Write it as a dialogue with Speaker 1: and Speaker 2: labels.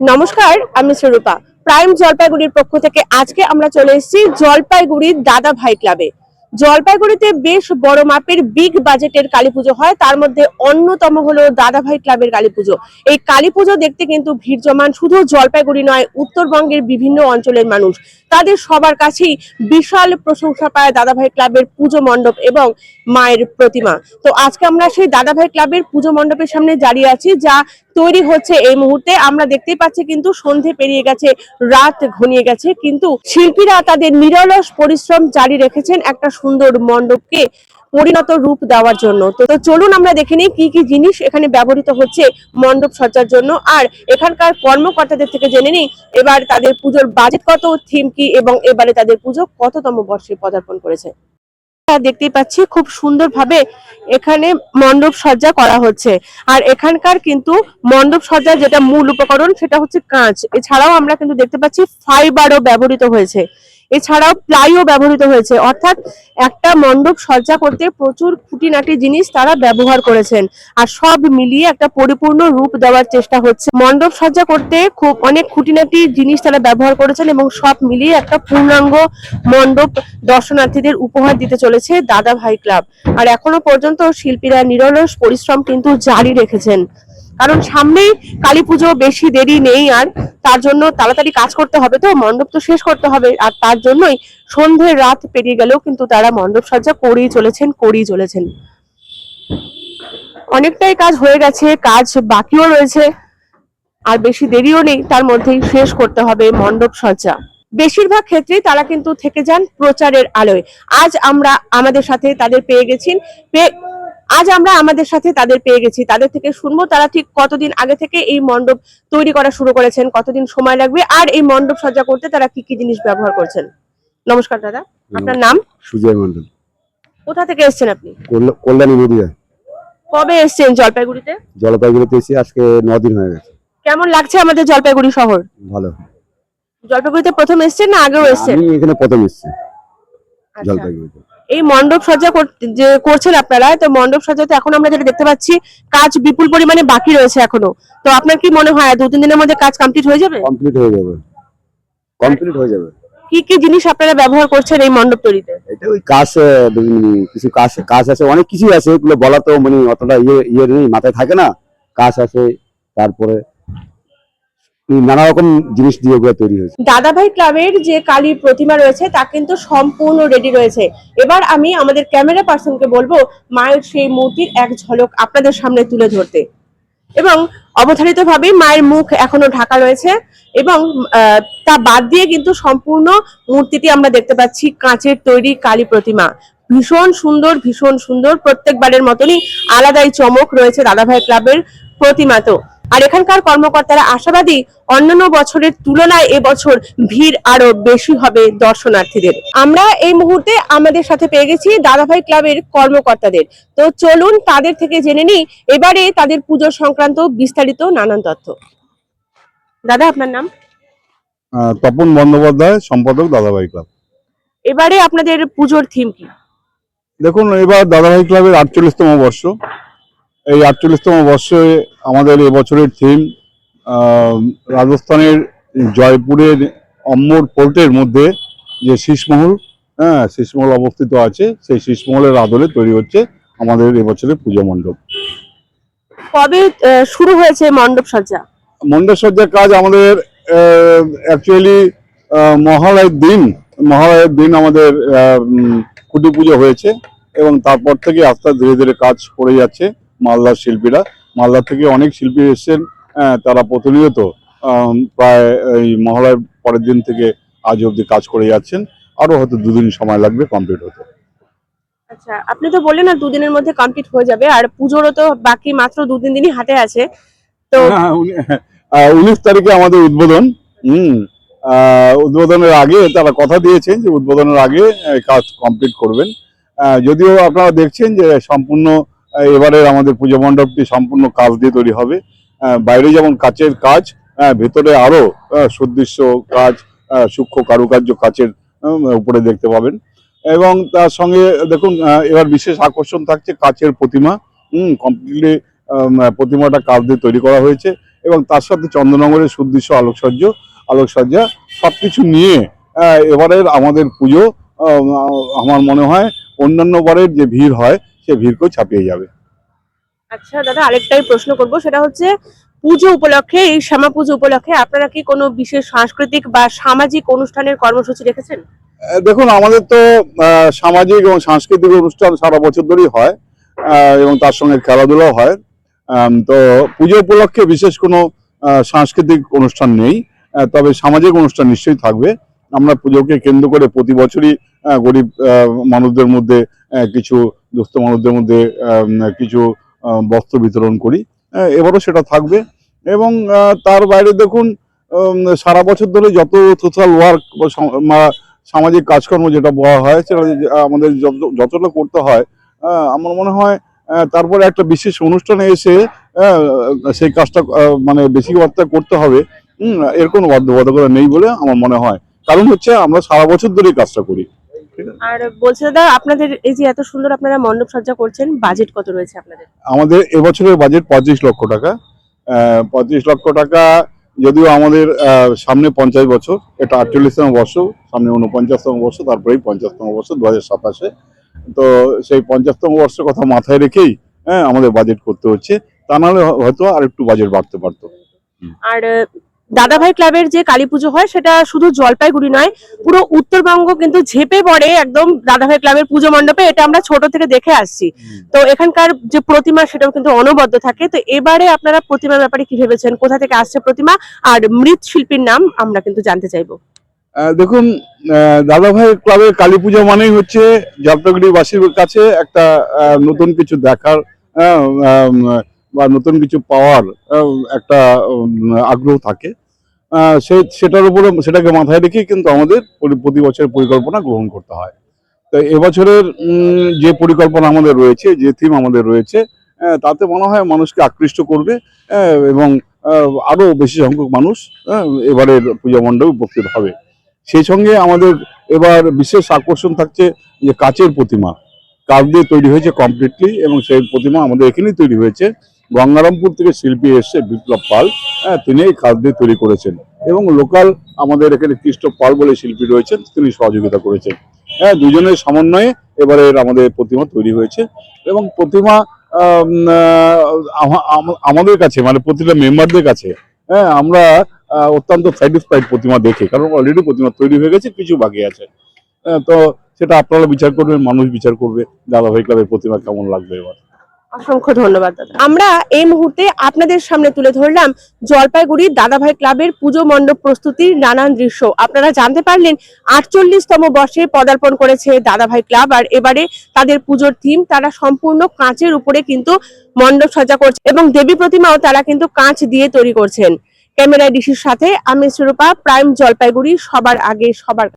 Speaker 1: নমস্কার, আমি স্বরূপা। প্রাইম জলপাইগুড়ির পক্ষ থেকে আজকে আমরা চলে এসেছি জলপাইগুড়ির দাদা ভাই ক্লাবে। জলপাইগুড়িতে বেশ বড় মাপের বিগ বাজেটের কালী পুজো হয়। তার মধ্যে অন্যতম হলো দাদা ভাই ক্লাবের কালী পুজো এই কালী পুজো দেখতে কিন্তু ভিড় জমান শুধু জলপাইগুড়ি নয়, উত্তরবঙ্গের বিভিন্ন অঞ্চলের মানুষ। তাদের সবার কাছেই বিশাল প্রশংসা পায় দাদা ভাই ক্লাবের পুজো মণ্ডপ এবং মায়ের প্রতিমা। তো আজকে আমরা সেই দাদা ভাই ক্লাবের পুজো মণ্ডপের সামনে দাঁড়িয়ে আছি, যা তৈরি হচ্ছে এই মুহূর্তে। আমরা দেখতেই পাচ্ছি কিন্তু সন্ধে পেরিয়ে গেছে, রাত ঘনিয়ে গেছে। কিন্তু শিল্পীরা তাদের নিরলস পরিশ্রম জারি রেখেছেন। একটা সুন্দর মণ্ডপকে পরিণত রূপ দেওয়ার জন্য। তো চলুন আমরা দেখে নিই কি কি জিনিস এখানে ব্যবহৃত হচ্ছে মণ্ডপ সজ্জার জন্য। আর এখানকার কর্মকর্তাদের থেকে জেনে নিই, এবার তাদের পুজোর বাজেট কত, থিম কি, এবং এবারে তাদের পুজো কততম বর্ষে পদার্পণ করেছে। দেখতেই পাচ্ছি খুব সুন্দরভাবে এখানে মণ্ডপ সজ্জা করা হচ্ছে। আর এখানকার কিন্তু মণ্ডপ সজ্জার যেটা মূল উপকরণ সেটা হচ্ছে কাঁচ। এছাড়াও আমরা কিন্তু দেখতে পাচ্ছি ফাইবারও ব্যবহৃত হয়েছে। এছাড়াও প্লাইও ব্যবহৃত হয়েছে। অর্থাৎ একটা মণ্ডপ সজ্জা করতে প্রচুর খুঁটিনাটি জিনিস তারা ব্যবহার করেছেন। আর সব মিলিয়ে একটা পরিপূর্ণ রূপ দেওয়ার চেষ্টা হচ্ছে। মণ্ডপ সজ্জা করতে খুব অনেক খুঁটিনাটি জিনিস তারা ব্যবহার করেছেন এবং সব মিলিয়ে একটা পূর্ণাঙ্গ মণ্ডপ দর্শনার্থীদের উপহার দিতে চলেছে দাদা ভাই ক্লাব। আর এখনও পর্যন্ত শিল্পীরা নিরলস পরিশ্রম কিন্তু জারি রেখেছেন। কারণ সামনেই কালী পুজো বেশি দেরি নেই আর তার জন্য তাড়াতাড়ি কাজ করতে হবে তো, মণ্ডপ তো শেষ করতে হবে আর তার জন্যই সন্ধ্যে রাত পেরিয়ে গেলেও কিন্তু তারা মণ্ডপ সজ্জা করেই চলেছেন করেই চলেছেন। অনেকটাই কাজ হয়ে গেছে, কাজ বাকিও রয়েছে, আর বেশি দেরিও নেই, তার মধ্যেই শেষ করতে হবে মণ্ডপ সজ্জা। বেশিরভাগ ক্ষেত্রেই তারা কিন্তু থেকে যান প্রচারের আলোয়। আজ আমরা আমাদের সাথে তাদের পেয়ে গেছি, পে- আজ আমরা আমাদের সাথে তাদের পেয়ে গেছি। তাদের থেকে শুনব তারা ঠিক কতদিন আগে থেকে এই মণ্ডপ তৈরি করা শুরু করেছেন কতদিন সময় লাগবে আর এই মণ্ডপ সজ্জা করতে তারা কি কি জিনিস ব্যবহার করছেন। নমস্কার দাদা আপনার নাম?
Speaker 2: সুজয় মন্ডল
Speaker 1: কোথা থেকে এসেছেন আপনি?
Speaker 2: কল্যাণী নদীয়া
Speaker 1: কবে এসেছেন জলপাইগুড়িতে?
Speaker 2: জলপাইগুড়িতে এসে আজকে দিন হয়ে গেছে।
Speaker 1: কেমন লাগছে আমাদের জলপাইগুড়ি শহর?
Speaker 2: ভালো।
Speaker 1: জলপাইগুড়িতে প্রথম এসেছেন না আগেও এসেছেন?
Speaker 2: আমি এখানে প্রথম এসেছি।
Speaker 1: আচ্ছা।
Speaker 2: জলপাইগুড়িতে।
Speaker 1: এই মণ্ডপ সজ্জা যে করছেন আপনারা তো মণ্ডপ সজ্জাতে এখন আমরা যেটা দেখতে পাচ্ছি কাজ বিপুল পরিমাণে বাকি রয়েছে এখনও। তো আপনার কি মনে হয় দু তিন দিনের মধ্যে কাজ কমপ্লিট হয়ে যাবে?
Speaker 2: কমপ্লিট হয়ে যাবে। কমপ্লিট হয়ে যাবে।
Speaker 1: কি কি জিনিস আপনারা ব্যবহার করছেন এই মণ্ডপ তৈরিতে?
Speaker 2: এটা ওই কাজ কিছু কাজ কাজ আছে অনেক কিছুই আছে এগুলো বলা তো মানে অতটা ইয়ে ইয়ে নেই মাথায় থাকে না। কাজ আছে তারপরে নানা রকম জিনিস দিয়ে ওগুলো তৈরি হয়েছে।
Speaker 1: দাদাভাই ক্লাবের যে কালী প্রতিমা রয়েছে, তা কিন্তু সম্পূর্ণ রেডি রয়েছে। এবার আমি আমাদের ক্যামেরা পার্সনকে বলব মায়ের সেই মূর্তির এক ঝলক আপনাদের সামনে তুলে ধরতে। এবং অবধারিত ভাবে মায়ের মুখ এখনও ঢাকা রয়েছে এবং তা বাদ দিয়ে কিন্তু সম্পূর্ণ মূর্তিটি আমরা দেখতে পাচ্ছি কাঁচের তৈরি কালী প্রতিমা। ভীষণ সুন্দর ভীষণ সুন্দর, প্রত্যেকবারের মতনই আলাদাই চমক রয়েছে দাদাভাই ক্লাবের প্রতিমা তো। আর এখানকার কর্মকর্তারা আশাবাদী অন্যান্য বছরের তুলনায় এবছর ভিড় আরও বেশি হবে দর্শনার্থীদের। আমরা এই মুহূর্তে আমাদের সাথে পেয়ে গেছি দাদাভাই ক্লাবের কর্মকর্তাদের। তো চলুন তাদের থেকে জেনে নিই এবারে তাদের পুজো সংক্রান্ত বিস্তারিত নানান তথ্য। দাদা আপনার নাম?
Speaker 3: তপন বন্দ্যোপাধ্যায় সম্পাদক দাদাভাই ক্লাব।
Speaker 1: এবারে আপনাদের পুজোর থিম কি?
Speaker 3: দেখুন এবার দাদাভাই ক্লাবের আটচল্লিশতম বর্ষ। এই আটচল্লিশতম বর্ষে আমাদের এবছরের থিম রাজস্থানের জয়পুরের অম্বর পোর্টের মধ্যে যে শীষমহল হ্যাঁ শীষমহল অবস্থিত আছে সেই শীষমহলের আদলে তৈরি হচ্ছে আমাদের এবছরের পুজো মণ্ডপ।
Speaker 1: কবে শুরু হয়েছে মণ্ডপ সজ্জা?
Speaker 3: মণ্ডপসজ্জার কাজ আমাদের অ্যাকচুয়ালি মহালয়ের দিন মহালয়ের দিন আমাদের খুঁটি পুজো হয়েছে এবং তারপর থেকে আস্তে ধীরে ধীরে কাজ করে যাচ্ছে। মালদার শিল্পীরা। মালদা থেকে অনেক শিল্পী এসেছেন তারা প্রতিনিয়ত প্রায় এই মহালয়ের পরের দিন থেকে আজ অবধি কাজ করে যাচ্ছেন। আরও হয়তো দুদিন সময় লাগবে কমপ্লিট হতে।
Speaker 1: আচ্ছা আপনি তো বললেন না দুদিনের মধ্যে কমপ্লিট হয়ে যাবে আর পুজোরও তো বাকি মাত্র দু তিন দিনই হাতে আছে। তো
Speaker 3: উনিশ তারিখে আমাদের উদ্বোধন হম উদ্বোধনের আগে তারা কথা দিয়েছেন যে উদ্বোধনের আগে কাজ কমপ্লিট করবেন। যদিও আপনারা দেখছেন যে সম্পূর্ণ এবারের আমাদের পুজো মণ্ডপটি সম্পূর্ণ কাজ দিয়ে তৈরি হবে। বাইরে যেমন কাচের কাজ ভেতরে আরও আহ, সুদৃশ্য কাজ সূক্ষ্ম কারুকার্য কাচের উপরে দেখতে পাবেন। এবং তার সঙ্গে দেখুন এবার বিশেষ আকর্ষণ থাকছে কাচের প্রতিমা। হুম কমপ্লিটলি প্রতিমাটা কাজ দিয়ে তৈরি করা হয়েছে এবং তার সাথে চন্দ্রনগরের সুদৃশ্য আলোকসজ্জ আলোকসজ্জা সবকিছু নিয়ে এবারের আমাদের পুজো আমার মনে হয় অন্যান্য বারের যে ভিড় হয় সে ভিড়কেও ছাপিয়ে যাবে।
Speaker 1: আচ্ছা দাদা আরেকটাই প্রশ্ন করব সেটা হচ্ছে পুজো উপলক্ষে এই শ্যামা পুজো উপলক্ষে আপনারা কি কোনো বিশেষ সাংস্কৃতিক বা সামাজিক অনুষ্ঠানের কর্মসূচি রেখেছেন?
Speaker 3: দেখুন আমাদের তো সামাজিক এবং সাংস্কৃতিক অনুষ্ঠান সারা বছর ধরেই হয় এবং তার সঙ্গে খেলাধুলাও হয়। তো পুজো উপলক্ষে বিশেষ কোনো সাংস্কৃতিক অনুষ্ঠান নেই তবে সামাজিক অনুষ্ঠান নিশ্চয়ই থাকবে। আমরা পুজোকে কেন্দ্র করে প্রতি বছরই গরিব মানুষদের মধ্যে কিছু দুস্থ মানুষদের মধ্যে কিছু বস্ত্র বিতরণ করি। আহ, এবারও সেটা থাকবে। এবং তার বাইরে দেখুন সারা বছর ধরে যত সোশ্যাল ওয়ার্ক বা সামাজিক কাজকর্ম যেটা বলা হয় সেটা আমাদের যত- যতটা করতে হয় আমার মনে হয় তারপরে একটা বিশেষ অনুষ্ঠানে এসে সেই কাজটা মানে বেশি মাত্রা করতে হবে। এর কোনো বাধ্যবাধকতা নেই বলে আমার মনে হয়। কারণ হচ্ছে আমরা সারা বছর ধরেই কাজটা করি।
Speaker 1: আর বলছি দাদা আপনাদের এই যে এত সুন্দর আপনারা মণ্ডপ সজ্জা করছেন বাজেট কত রয়েছে আপনাদের?
Speaker 3: আমাদের এবছরের বাজেট পঁয়ত্রিশ লক্ষ টাকা। পঁয়ত্রিশ লক্ষ টাকা যদিও আমাদের সামনে পঞ্চাশ বছর এটা আটচল্লিশতম বর্ষ সামনে উনপঞ্চাশতম বর্ষ তারপরেই পঞ্চাশতম বর্ষ দু হাজার সাতাশে তো সেই পঞ্চাশতম বর্ষের কথা মাথায় রেখেই হ্যাঁ আমাদের বাজেট করতে হচ্ছে। তা নাহলে হয়তো আর একটু বাজেট বাড়তে পারতো।
Speaker 1: আর দাদাভাই ক্লাবের যে কালী পুজো হয় সেটা শুধু জলপাইগুড়ি নয় পুরো উত্তরবঙ্গ কিন্তু ঝেপে পড়ে একদম দাদাভাই ক্লাবের পুজো মণ্ডপে। এটা আমরা ছোট থেকে দেখে আসছি। তো এখানকার যে প্রতিমা সেটাও কিন্তু অনবদ্য থাকে। তো এবারে আপনারা প্রতিমার ব্যাপারে কি ভেবেছেন? কোথা থেকে আসছে প্রতিমা? আর মৃৎ শিল্পীর নাম আমরা কিন্তু জানতে চাইব।
Speaker 3: দেখুন দাদাভাই ক্লাবের কালী পূজা মানেই হচ্ছে জলপাইগুড়িবাসীর কাছে একটা নতুন কিছু দেখার বা নতুন কিছু পাওয়ার একটা আগ্রহ থাকে। সে সেটার উপরে সেটাকে মাথায় রেখেই কিন্তু আমাদের প্রতি- বছরের পরিকল্পনা গ্রহণ করতে হয়। তো এবছরের যে পরিকল্পনা আমাদের রয়েছে, যে থিম আমাদের রয়েছে তাতে মনে হয় মানুষকে আকৃষ্ট করবে এবং আরও বেশি সংখ্যক মানুষ এবারের পূজা মণ্ডপে উপস্থিত হবে। সেই সঙ্গে আমাদের এবার বিশেষ আকর্ষণ থাকছে যে কাচের প্রতিমা। কাঠ দিয়ে তৈরি হয়েছে কমপ্লিটলি এবং সেই প্রতিমা আমাদের এখানেই তৈরি হয়েছে। গঙ্গারামপুর থেকে শিল্পী এসছে বিপ্লব পাল। হ্যাঁ তিনি এই কাঠ দিয়ে তৈরি করেছেন। এবং লোকাল আমাদের এখানে কৃষ্ণ পাল বলে শিল্পী রয়েছেন তিনি সহযোগিতা করেছেন। হ্যাঁ দুজনের সমন্বয়ে এবারের আমাদের প্রতিমা তৈরি হয়েছে। এবং প্রতিমা আমাদের কাছে মানে প্রতিটা মেম্বারদের কাছে হ্যাঁ আমরা অত্যন্ত স্যাটিসফাইড প্রতিমা দেখে কারণ অলরেডি প্রতিমা তৈরি হয়ে গেছে কিছু বাকি আছে। আহ, তো সেটা আপনারা বিচার করবেন মানুষ বিচার করবে দাদাভাই ক্লাবের প্রতিমা কেমন লাগবে এবার?
Speaker 1: অসংখ্য ধন্যবাদ, দাদা। আমরা এই মুহূর্তে আপনাদের সামনে তুলে ধরলাম জলপাইগুড়ির দাদাভাই ক্লাবের পুজো মণ্ডপ প্রস্তুতির নানান দৃশ্য। আপনারা জানতে পারলেন, আটচল্লিশতম বর্ষে পদার্পণ করেছে দাদাভাই ক্লাব, আর এবারে তাদের পুজোর থিম তারা সম্পূর্ণ কাঁচের উপরে কিন্তু মণ্ডপ সজ্জা করছে এবং দেবী প্রতিমাও তারা কিন্তু কাঁচ দিয়ে তৈরি করছেন। ক্যামেরা ডিসির সাথে আমি সুরূপা প্রাইম জলপাইগুড়ি, সবার আগে, সবার